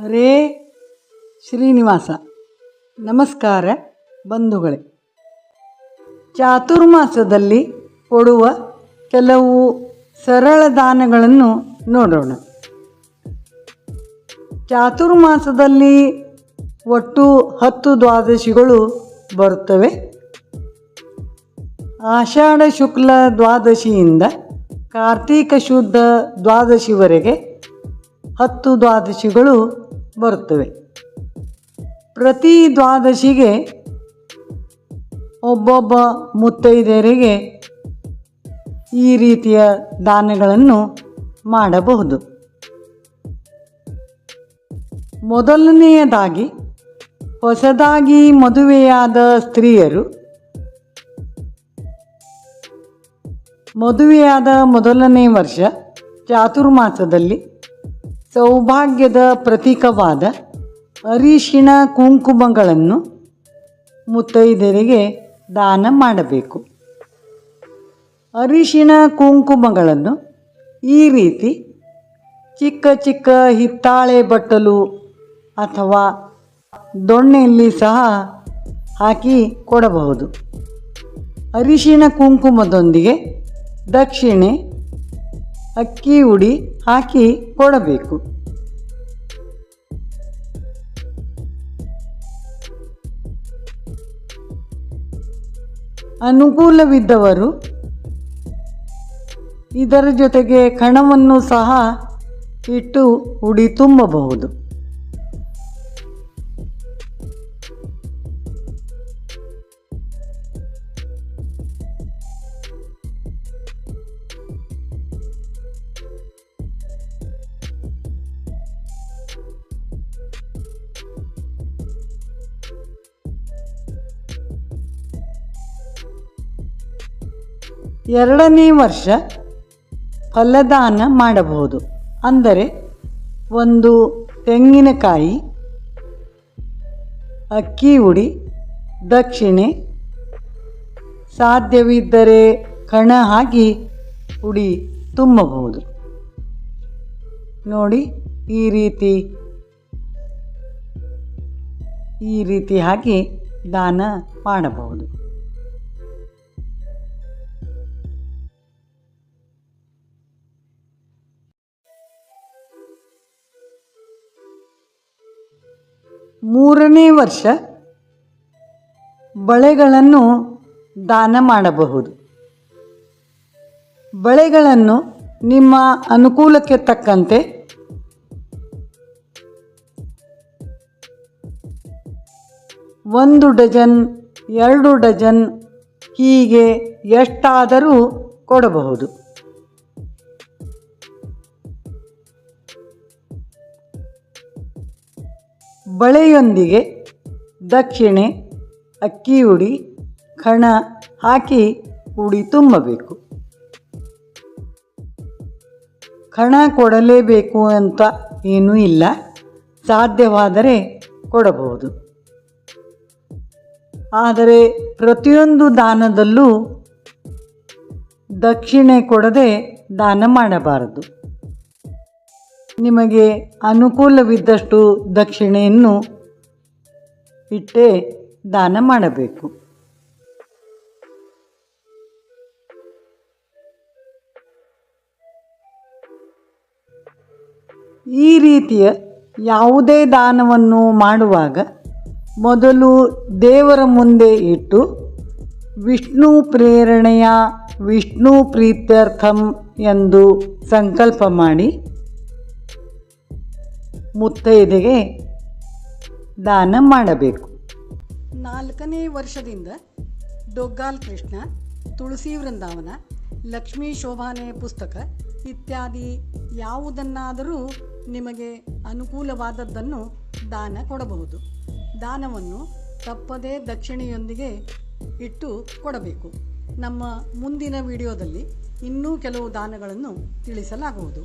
ಹರೇ ಶ್ರೀನಿವಾಸ. ನಮಸ್ಕಾರ ಬಂಧುಗಳೇ. ಚಾತುರ್ಮಾಸದಲ್ಲಿ ಕೊಡುವ ಕೆಲವು ಸರಳ ದಾನಗಳನ್ನು ನೋಡೋಣ. ಚಾತುರ್ಮಾಸದಲ್ಲಿ ಒಟ್ಟು ಹತ್ತು ದ್ವಾದಶಿಗಳು ಬರುತ್ತವೆ. ಆಷಾಢ ಶುಕ್ಲ ದ್ವಾದಶಿಯಿಂದ ಕಾರ್ತೀಕ ಶುದ್ಧ ದ್ವಾದಶಿವರೆಗೆ ಹತ್ತು ದ್ವಾದಶಿಗಳು ಬರುತ್ತವೆ. ಪ್ರತಿ ದ್ವಾದಶಿಗೆ ಒಬ್ಬೊಬ್ಬ ಮುತ್ತೈದೆಯರಿಗೆ ಈ ರೀತಿಯ ದಾನಗಳನ್ನು ಮಾಡಬಹುದು. ಮೊದಲನೆಯದಾಗಿ ಹೊಸದಾಗಿ ಮದುವೆಯಾದ ಸ್ತ್ರೀಯರು ಮದುವೆಯಾದ ಮೊದಲನೇ ವರ್ಷ ಚಾತುರ್ಮಾಸದಲ್ಲಿ ಸೌಭಾಗ್ಯದ ಪ್ರತೀಕವಾದ ಅರಿಶಿಣ ಕುಂಕುಮಗಳನ್ನು ಮುತ್ತೈದೆಯರಿಗೆ ದಾನ ಮಾಡಬೇಕು. ಅರಿಶಿಣ ಕುಂಕುಮಗಳನ್ನು ಈ ರೀತಿ ಚಿಕ್ಕ ಚಿಕ್ಕ ಹಿತ್ತಾಳೆ ಬಟ್ಟಲು ಅಥವಾ ದೊಣ್ಣೆಯಲ್ಲಿ ಸಹ ಹಾಕಿ ಕೊಡಬಹುದು. ಅರಿಶಿಣ ಕುಂಕುಮದೊಂದಿಗೆ ದಕ್ಷಿಣೆ ಅಕ್ಕಿ ಉಡಿ ಹಾಕಿ ಕೊಡಬೇಕು. ಅನುಕೂಲವಿದ್ದವರು ಇದರ ಜೊತೆಗೆ ಕಣವನ್ನು ಸಹ ಇಟ್ಟು ಉಡಿ ತುಂಬಬಹುದು. ಎರಡನೇ ವರ್ಷ ಫಲದಾನ ಮಾಡಬಹುದು. ಅಂದರೆ ಒಂದು ತೆಂಗಿನಕಾಯಿ, ಅಕ್ಕಿ ಉಡಿ, ದಕ್ಷಿಣೆ ಸಾಧ್ಯವಿದ್ದರೆ ಕಣ ಹಾಕಿ ಉಡಿ ತುಂಬಬಹುದು. ನೋಡಿ ಈ ರೀತಿ ಈ ರೀತಿ ಹಾಕಿ ದಾನ ಮಾಡಬಹುದು. ಮೂರನೇ ವರ್ಷ ಬಳೆಗಳನ್ನು ದಾನ ಮಾಡಬಹುದು. ಬಳೆಗಳನ್ನು ನಿಮ್ಮ ಅನುಕೂಲಕ್ಕೆ ತಕ್ಕಂತೆ ಒಂದು ಡಜನ್, ಎರಡು ಡಜನ್ ಹೀಗೆ ಎಷ್ಟಾದರೂ ಕೊಡಬಹುದು. ಬಳೆಯೊಂದಿಗೆ ದಕ್ಷಿಣೆ, ಅಕ್ಕಿ ಉಡಿ ಕಣ ಹಾಕಿ ಉಡಿ ತುಂಬಬೇಕು. ಕಣ ಕೊಡಲೇಬೇಕು ಅಂತ ಏನೂ ಇಲ್ಲ. ಸಾಧ್ಯವಾದರೆ ಕೊಡಬಹುದು. ಆದರೆ ಪ್ರತಿಯೊಂದು ದಾನದಲ್ಲೂ ದಕ್ಷಿಣೆ ಕೊಡದೆ ದಾನ ಮಾಡಬಾರದು. ನಿಮಗೆ ಅನುಕೂಲವಿದ್ದಷ್ಟು ದಕ್ಷಿಣೆಯನ್ನು ಇಟ್ಟೇ ದಾನ ಮಾಡಬೇಕು. ಈ ರೀತಿಯ ಯಾವುದೇ ದಾನವನ್ನು ಮಾಡುವಾಗ ಮೊದಲು ದೇವರ ಮುಂದೆ ಇಟ್ಟು ವಿಷ್ಣು ಪ್ರೇರಣೆಯ ವಿಷ್ಣು ಪ್ರೀತ್ಯರ್ಥಂ ಎಂದು ಸಂಕಲ್ಪ ಮಾಡಿ ಮುತ್ತೈದೆಗೆ ದಾನ ಮಾಡಬೇಕು. ನಾಲ್ಕನೇ ವರ್ಷದಿಂದ ಡೊಗ್ಗಾಲ್ ಕೃಷ್ಣ, ತುಳಸಿ ವೃಂದಾವನ, ಲಕ್ಷ್ಮೀ ಶೋಭಾನೆ ಪುಸ್ತಕ ಇತ್ಯಾದಿ ಯಾವುದನ್ನಾದರೂ ನಿಮಗೆ ಅನುಕೂಲವಾದದ್ದನ್ನು ದಾನ ಕೊಡಬಹುದು. ದಾನವನ್ನು ತಪ್ಪದೇ ದಕ್ಷಿಣೆಯೊಂದಿಗೆ ಇಟ್ಟು ಕೊಡಬೇಕು. ನಮ್ಮ ಮುಂದಿನ ವಿಡಿಯೋದಲ್ಲಿ ಇನ್ನೂ ಕೆಲವು ದಾನಗಳನ್ನು ತಿಳಿಸಲಾಗುವುದು.